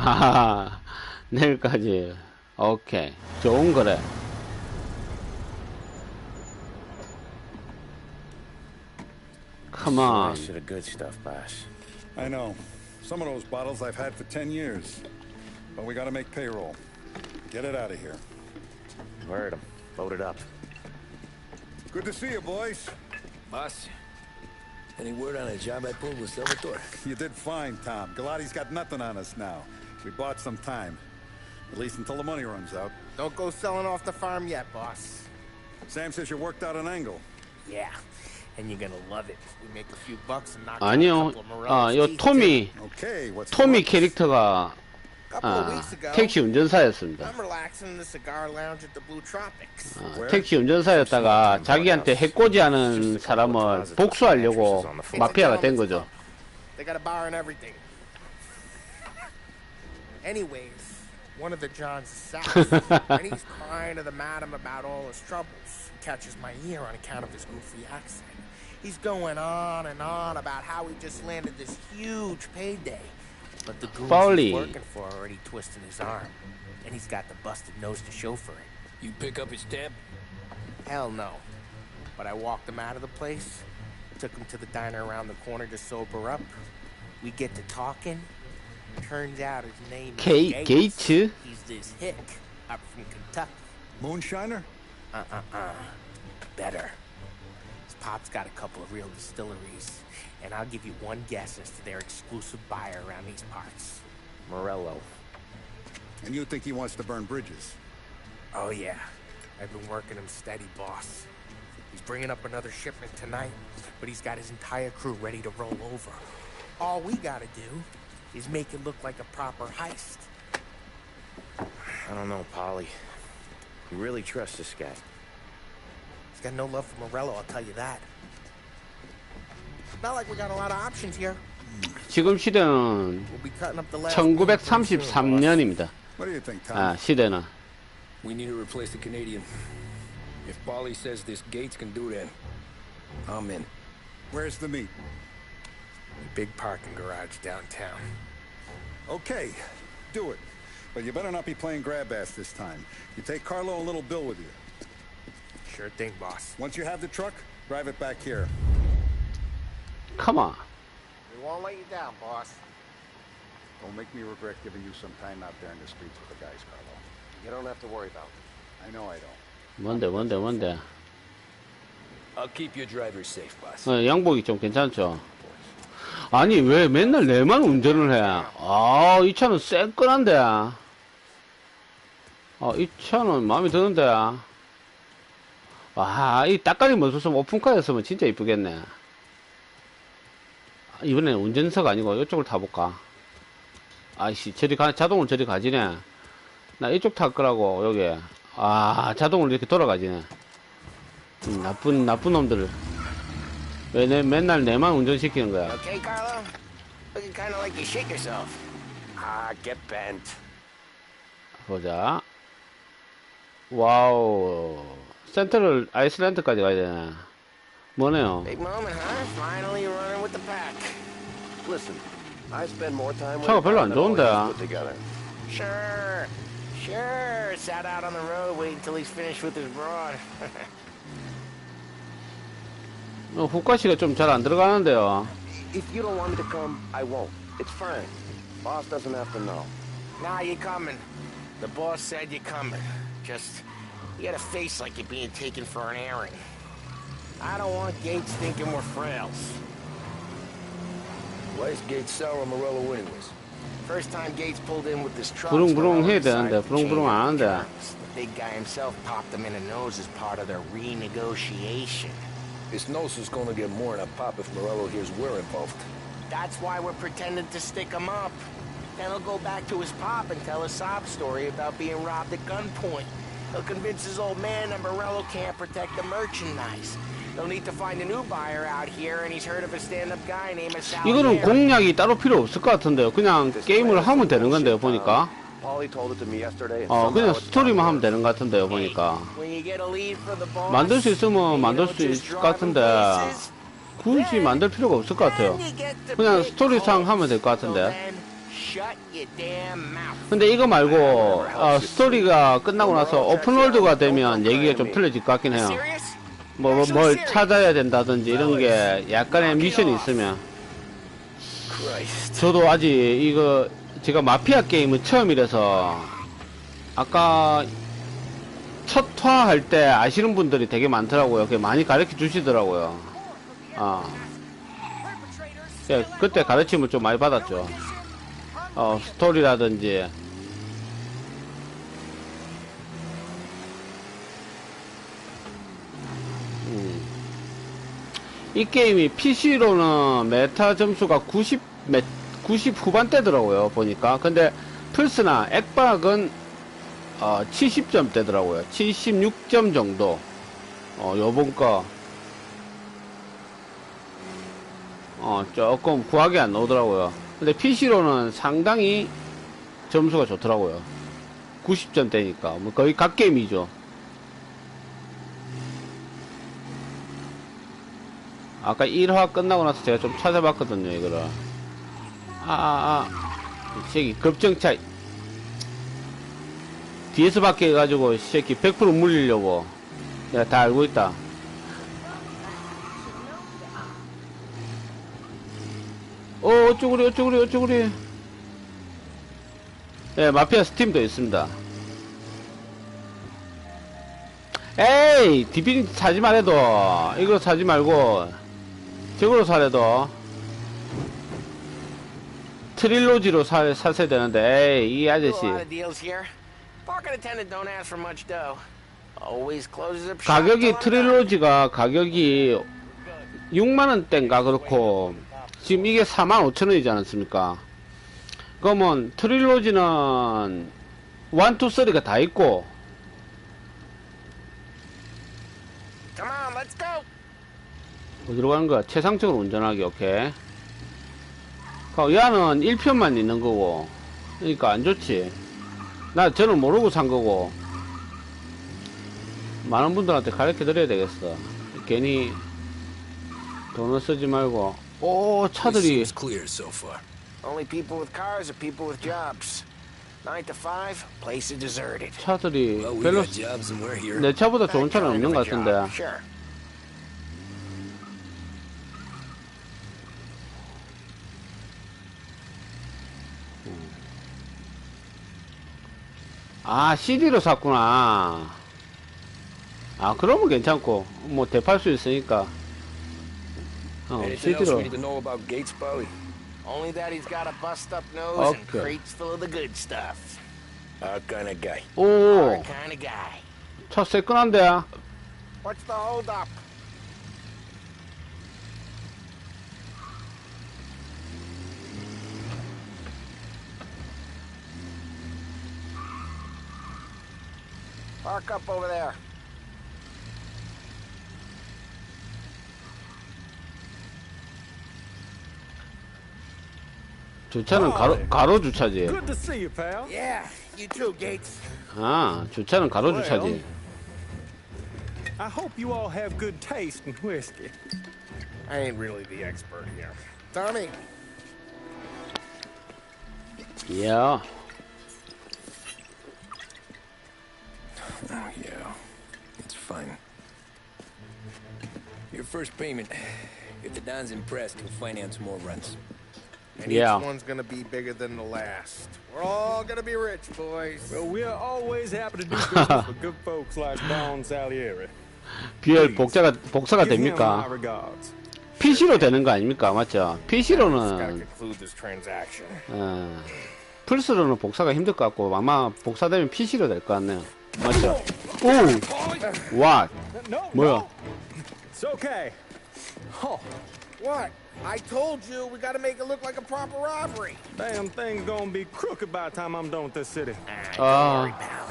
아, 내일까지. 오케이. 좋은 거래. Come on. Nice of the good stuff, boss. I know. Some of those bottles I've had for 10 years. But we gotta make payroll. Get it out of here. Word 'em. Load it up. Good to see you, boys. Boss, any word on a job I pulled with Salvatore? You did fine, Tom. Galati's got nothing on us now. We bought some time. At least until the money runs out. Don't go selling off the farm yet, boss. Sam says you worked out an angle. Yeah, and you're gonna love it. We make a few bucks and knock out a 아니요. couple of 아, 요 토미, Okay, what's 토미 캐릭터가 아, 택시 운전사였습니다. 아, 택시 운전사였다가 자기한테 해코지하는 사람을 복수하려고 마피아가 된 거죠. They got a bar and everything. Anyways, one of the Johns is south, and he's crying to the madam about all his troubles. Catches my ear on account of his goofy accent. He's going on and on about how he just landed this huge payday. But the goons Foley. he's working for already twisted his arm, and he's got the busted nose to show for it. You pick up his tab? Hell no. But I walked him out of the place, took him to the diner around the corner to sober up. We get to talking. Turns out his name K- is Gates? He's this hick up from Kentucky. Moonshiner? Uh-uh-uh. Better. His pop's got a couple of real distilleries, and I'll give you one guess as to their exclusive buyer around these parts. Morello. And you think he wants to burn bridges? Oh yeah, I've been working him steady, boss. He's bringing up another shipment tonight, but he's got his entire crew ready to roll over. All we gotta do is make it look like a proper heist. I don't know, Polly. You really trust this guy? He's got no love for Morello, I'll tell you that. Not like we got a lot of options here. 지금 시대는 We'll be cutting up the last game pretty soon, boss. 1933년입니다. What do you think, Tom? 아, 시대는. We need to replace the Canadian. If Polly says this Gates can do that, I'm in. Where's the meat? Big parking garage downtown. Okay, do it. But you better not be playing grab ass this time. You take Carlo and Little Bill with you. Sure thing, boss. Once you have the truck, drive it back here. Come on. We won't let you down, boss. Don't make me regret giving you some time out there in the streets with the guys, Carlo. You don't have to worry about it. I know I don't. 뭔데, 뭔데, 뭔데. I'll keep your driver safe, boss. 어, 양복이 좀 괜찮죠? 아니, 왜 맨날 내만 운전을 해? 아, 이 차는 새끈한데. 아, 이 차는 마음에 드는데. 와, 이 따까리 멋있으면 오픈카였으면 진짜 이쁘겠네. 아, 이번엔 운전석 아니고 이쪽을 타볼까? 아이씨, 저리 가, 자동으로 저리 가지네. 나 이쪽 탈 거라고, 여기. 아, 자동으로 이렇게 돌아가지네. 음, 나쁜, 나쁜 놈들. 왜 내, 맨날 내만 운전시키는 거야? Okay, Carlo? Looking kind of like you shake yourself. Ah, get bent. 보자. 와우. 센트럴 아이슬란드까지 가야 되네. 뭐네요? Big moment, huh? Finally running with the pack. Listen, I spend more time with 차가 별로 안 좋은데. Sure. Sure. Sat out on the road waiting until he's finished with his broad. 어, 후가시가 좀 잘 안 들어가는데요. If you don't want me to come, I won't. It's fine. Boss doesn't have to know. nah, you coming. The boss said you're coming. Just, you got a face like you're being taken for an airing. I don't want Gates thinking we're frails. Why is Gates sour on Morello anyways? First time Gates pulled in with this truck. 부릉부릉 해야 Morello 되는데, decided to 부릉부릉 change 안 하는데. terms. The big guy himself popped him in the nose as part of their renegotiation. His nose is gonna get more than a pop if Morello hears we're involved. That's why we're pretending to stick him up. Then he'll go back to his pop and tell a sob story about being robbed at gunpoint. He'll convince his old man that Morello can't protect the merchandise. They'll need to find a new buyer out here, and he's heard of a stand-up guy named Sal. 이거는 공략이 따로 필요 없을 것 같은데요. 그냥 This 게임을 plan is 하면 some 되는 건데요, bullshit, 보니까. 어, 그냥 스토리만 하면 되는 것 같은데요, 보니까. 만들 수 있으면 만들 수 있을 것 같은데. 굳이 만들 필요가 없을 것 같아요. 그냥 스토리상. 하면 될 것 같은데. 근데 이거 말고 어, 스토리가 끝나고 나서 오픈월드가 되면 얘기가 좀 틀려질 것 같긴 해요. 뭐, 뭐, 뭘 찾아야 된다든지 이런 게 약간의 미션이 있으면. 저도 아직 이거 제가 마피아 게임은 처음이라서 아까 첫 화 할 때 아시는 분들이 되게 많더라고요. 많이 가르쳐 주시더라고요. 아, 예, 그때 가르침을 좀 많이 받았죠. 어, 스토리라든지 음. 이 게임이 PC로는 메타 점수가 90, 메, 90 후반대더라고요, 보니까. 근데 플스나 액박은 어, 70점대더라고요. 76점 정도. 어, 요번 거. 어, 조금 구하게 안 나오더라고요. 근데 PC로는 상당히 점수가 좋더라고요. 90점대니까. 뭐 거의 각 게임이죠. 아까 1화 끝나고 나서 제가 좀 찾아봤거든요, 이거를. 아, 아, 아. 이 새끼, 급정차. 뒤에서 밖에 해가지고, 이 새끼, 100% 물리려고. 내가 다 알고 있다. 어, 어쭈구리, 어쭈구리, 어쭈구리. 예, 마피아 스팀도 있습니다. 에이, 디비니 사지 말해도, 이거 사지 말고, 저거로 사래도, 트릴로지로 사, 사셔야 되는데, 에이, 이 아저씨. 가격이. 트릴로지가 가격이 6만원대인가 그렇고 지금 이게 4만 5천원이지 않았습니까 그러면 트릴로지는 1, 2, 3가 다 있고. 어디로 가는 거야 최상적으로 운전하기 오케이 그 얘는 1편만 있는 거고 그러니까 안 좋지 나 저는 모르고 산 거고 많은 분들한테 가르쳐 드려야 되겠어 괜히 돈을 쓰지 말고 오 차들이. Only people with cars are people with jobs. Nine to five, place is deserted. 차들이 Well, we 별로. 내 차보다 좋은 차는 없는 것 같은데 Sure. 아 CD로 샀구나 아 그러면 괜찮고 뭐 대팔 수 있으니까 어 CD로? Only that he's got a bust-up nose and crates full of the good stuff. Our kind of guy. 오 Our kind of guy. 차 새끈한데 What's the hold-up? Park up over there. 주차는 가로 가로 주차지 Good to see you, pal. Yeah, you too, Gates. 아 주차는 가로 주차지 I hope you all have good taste in whiskey. I ain't really the expert here. Tommy, 예 Fine. Your first payment. If the Don's impressed, he'll finance more runs. and Yeah. each one's gonna be bigger than the last. We're all gonna be rich, boys. Well, we're always happy to do business with good folks like Don Salieri. BL 복자가 복사가 됩니까. PC로 되는 거 아닙니까 맞죠 PC로는 conclude this transaction. 어, 플스로는 복사가 힘들 것 같고 아마 복사되면 PC로 될 것 같네요 맞죠 오와 No, 뭐야 no, it's okay. Oh, What? I told you we gotta make it look like a proper robbery. damn thing's gonna be crooked by the time I'm done with this city. Ah, Ah. don't worry, pal.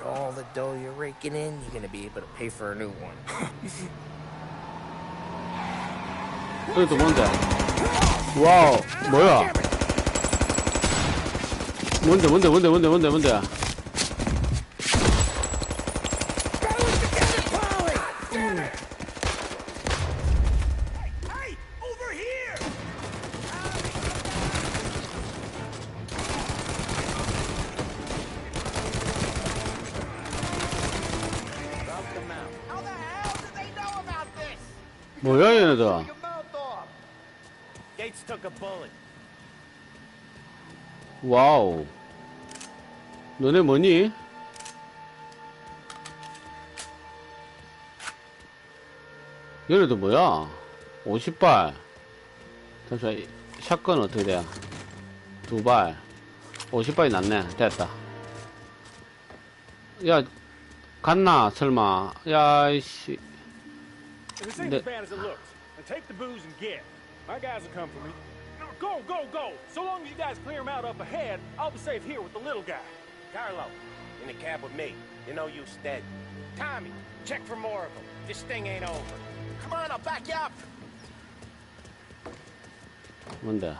With all the dough you're raking in, you're gonna be able to pay for a new one. 여기 또 뭔데 와우 뭐야 뭔데 뭔데 뭔데 뭔데 뭔데 뭔데 bullet. 와우. 너네 뭐니? 얘네들 뭐야? 50발. 잠시만 이 샷건 어떻게 돼? 두 발. 50발이 낫네. 됐다. 야 갔나 설마. 야 이씨. This ain't The- as bad as it looks. And take the booze and get. My guys will come for me. No, Go, go, go! So long as you guys clear him out up ahead, I'll be safe here with the little guy. Carlo, in the cab with me. You know you dead. Tommy, check for more of them. This thing ain't over. Come on, I'll back you up. 뭔데?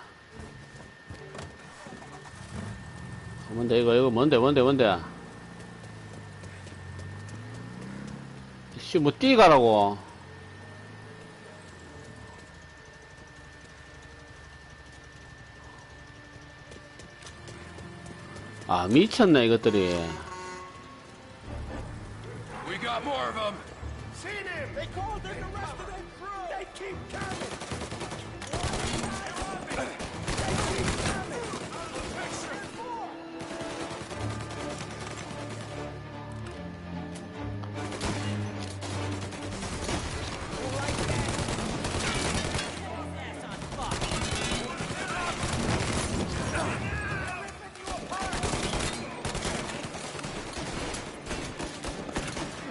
뭔데 이거 이거 뭔데 뭔데 뭔데? 씨뭐 뛰가라고? 아 미쳤네 이것들이. We got more of them. Seen him. They called in the rest of their crew. They keep coming.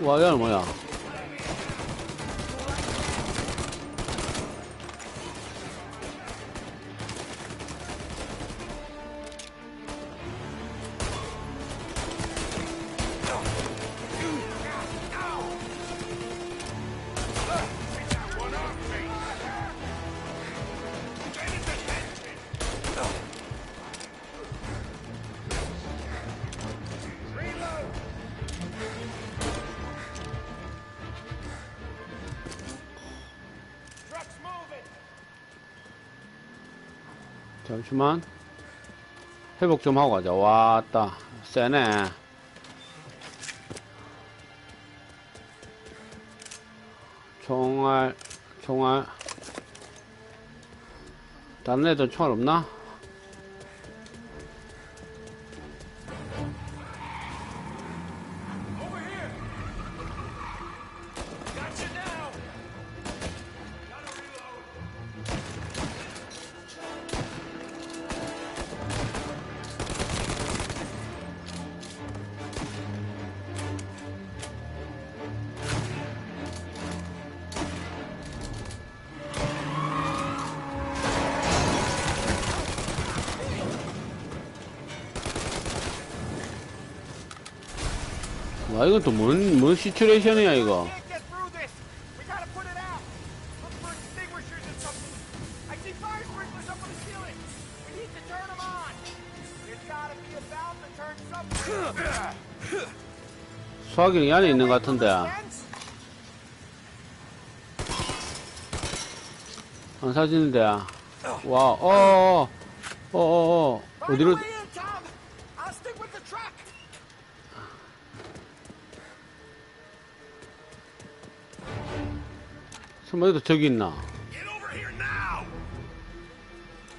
와 얘는 뭐야? 잠시만. 회복 좀 하고 가자. 왔다. 세네. 총알, 총알. 다른 애들 총알 없나? 또 뭔, 뭔 시츄레이션이야, 이거. Something. 수화기이 안에 있는 것 같은데. 안 사지는데. 와, 어어어. 어어어. 어디로, 설마 여기도 저기 있나?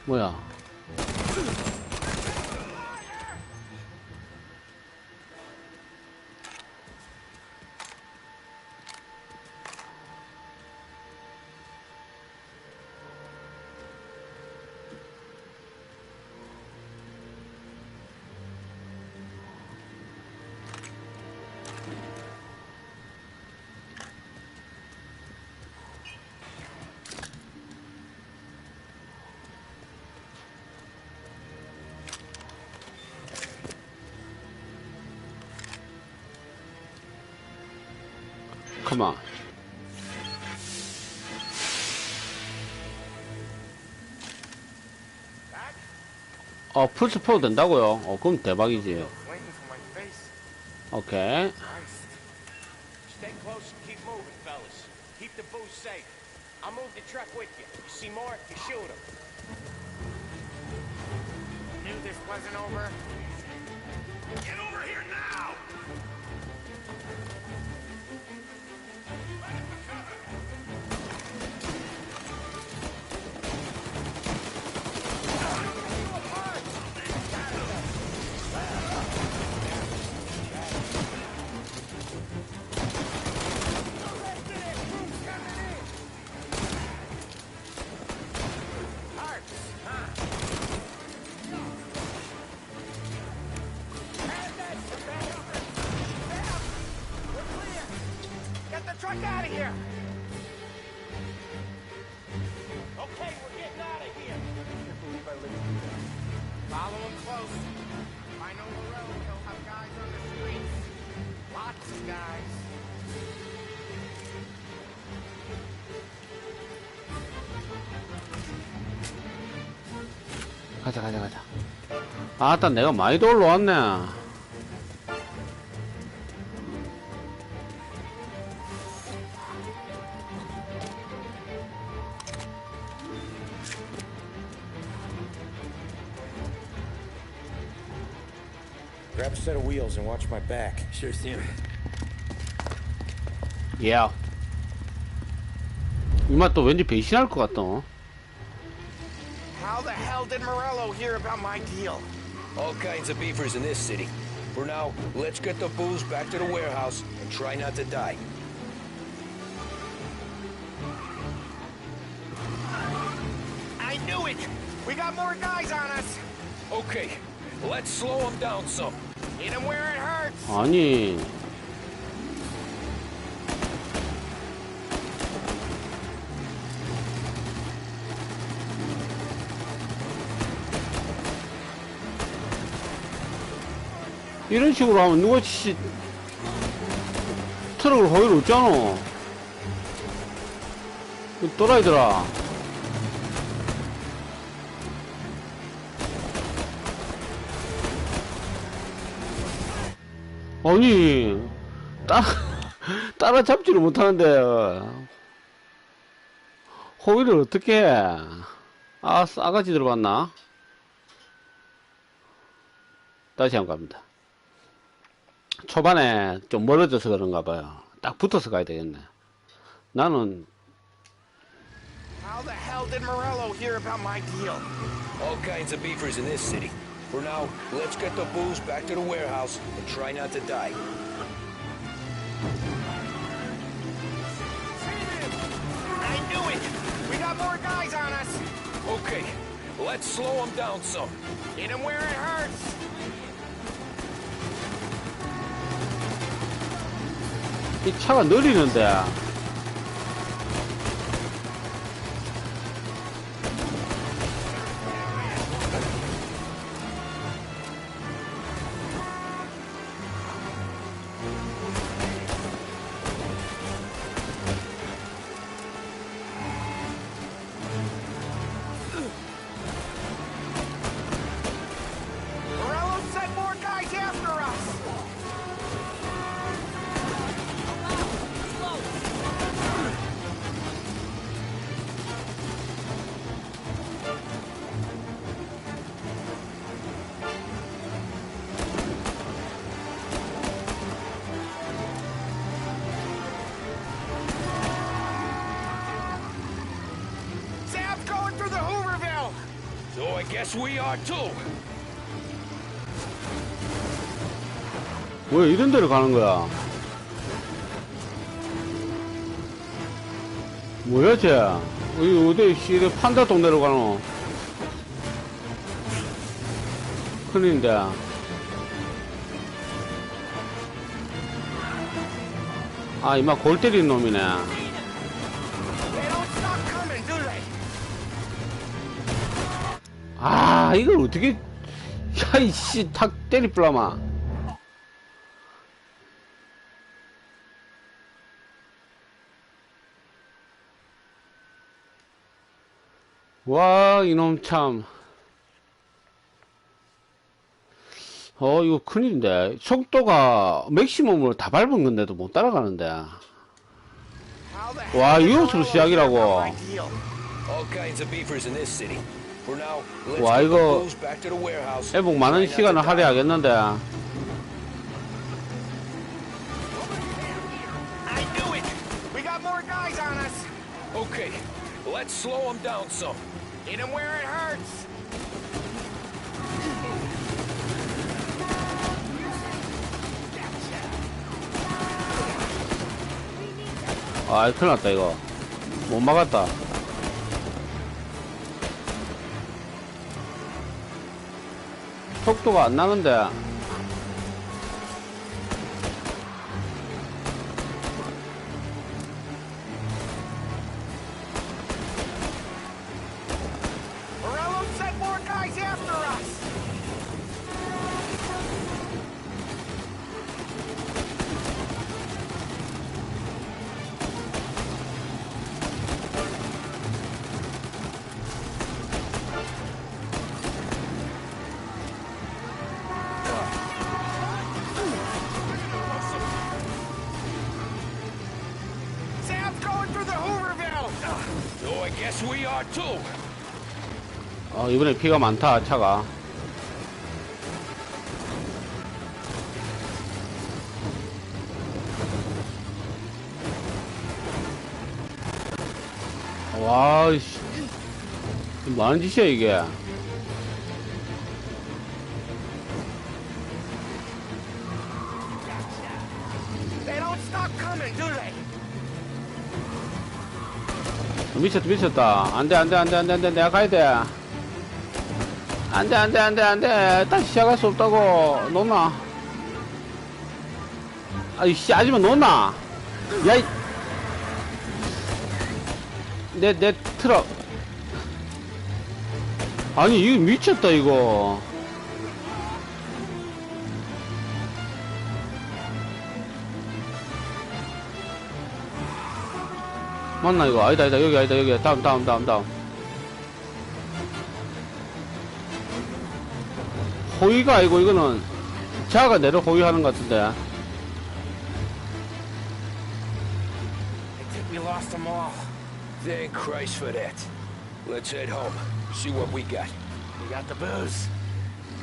뭐야? Come on. 어, 풀스 포도 된다고요? 어, 그럼 대박이지. 오케이. Guys. 가자, 가자, 가자. 아따, 내가 많이 더 올라왔네. Grab a set of wheels and watch my back. Sure thing. 야. 이맛 또 왠지 배신할 것 같다. How the hell did Morello hear about my deal? All kinds of beefers in this city. For now, let's get the booze back to the warehouse and try not to die. I knew it! We got more guys on us! Okay, let's slow them down some. Hit him where it hurts! 아니. 이런 식으로 하면 누가 씨 트럭을 호위를 없잖아. 이 또라이들아. 아니 따 따라잡지를 못하는데 호위를 어떻게 해? 아 싸가지 들어봤나? 다시 한번 갑니다. 초반에 좀 멀어져서 그런가 봐요. 딱 붙어서 가야 되겠네. 나는 How the hell did Morello hear about my deal? All kinds of beefers in this city. For now, let's get the booze back to the warehouse and try not to die. I knew it! We got more guys on us! Okay, let's slow them down some. Hit him where it hurts! 이 차가 느리는데 guess we are too. 왜 이런 데를 가는 거야? 뭐야 쟤? 어디 어디 씨 판다 동네로 가노? 큰일인데. 아 이마 골 때리는 놈이네. 이걸 어떻게? 야 이씨 탁 때리 불라마. 와, 이놈 참. 어, 이거 큰일인데. 속도가 맥시멈으로 다 밟은 건데도 못 따라가는데. 와, 이것으로 시작이라고. 와, 이거. 회복 많은 시간을. 할애하겠는데. I knew it! We got more guys on us! Okay, let's slow them down some. Hit him where it hurts! 아, 큰일 났다, 이거. 못 막았다. 속도가 안 나는데. 어, 이번에 피가 많다, 차가. 와, 씨. 뭐 하는 짓이야, 이게. 미쳤다, 미쳤다. 안 돼, 안 돼, 안 돼, 안 돼, 안 돼. 내가 가야 돼. 안 돼, 안 돼, 안 돼, 안 돼. 다시 시작할 수 없다고. 놓나? 아이씨, 아줌마 놓나? 야, 이. 내, 내 트럭. 아니, 이거 미쳤다, 이거. 맞나, 이거? 아니다, 아니다. 여기, 아니다, 여기. 다음, 다음, 다음, 다음. 호위가 아니고, 이거는, 자가 내를 호위하는 것 같은데. We lost them all. Thank Christ for that. Let's head home. See what we got. We got the booze.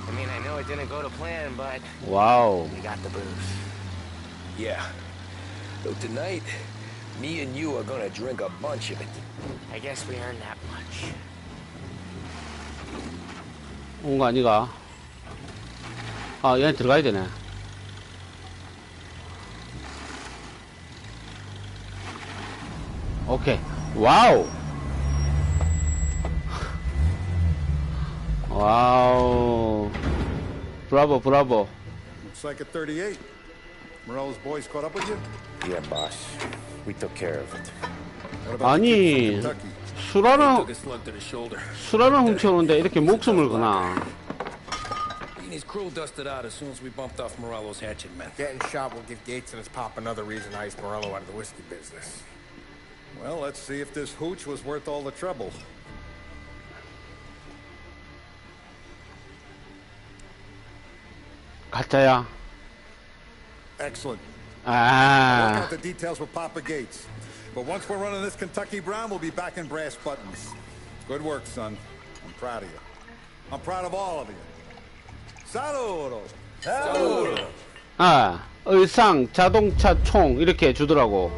I mean, I know it didn't go to plan, but 와우. we got the booze. Yeah. Though tonight, me and you are gonna drink a bunch of it. I guess we earned that much. 온 거 아니가? 아, 얘네 들어가야 되네. 오케이. 와우! 와우. 브라보, 브라보. Looks like a 38. Morello's boys caught up with you? Yeah, boss. We took care of it. What about the kid 아니, from Kentucky? 수라는, Took a slug to the shoulder. 수라는 훔쳐오는데 이렇게 목숨을 거나. He and his crew dusted out as soon as we bumped off Morello's hatchet men. Getting shot will give Gates and his pop another reason to ice Morello out of the whiskey business. Well, let's see if this hooch was worth all the trouble. 가짜야. Excellent. Work out 아, the details with Papa Gates. But once we're running this Kentucky Brown, we'll be back in brass buttons. Good work, son. I'm proud of you. I'm proud of all of you. Saludos. 아, 의상, 자동차, 총, 이렇게 주더라고.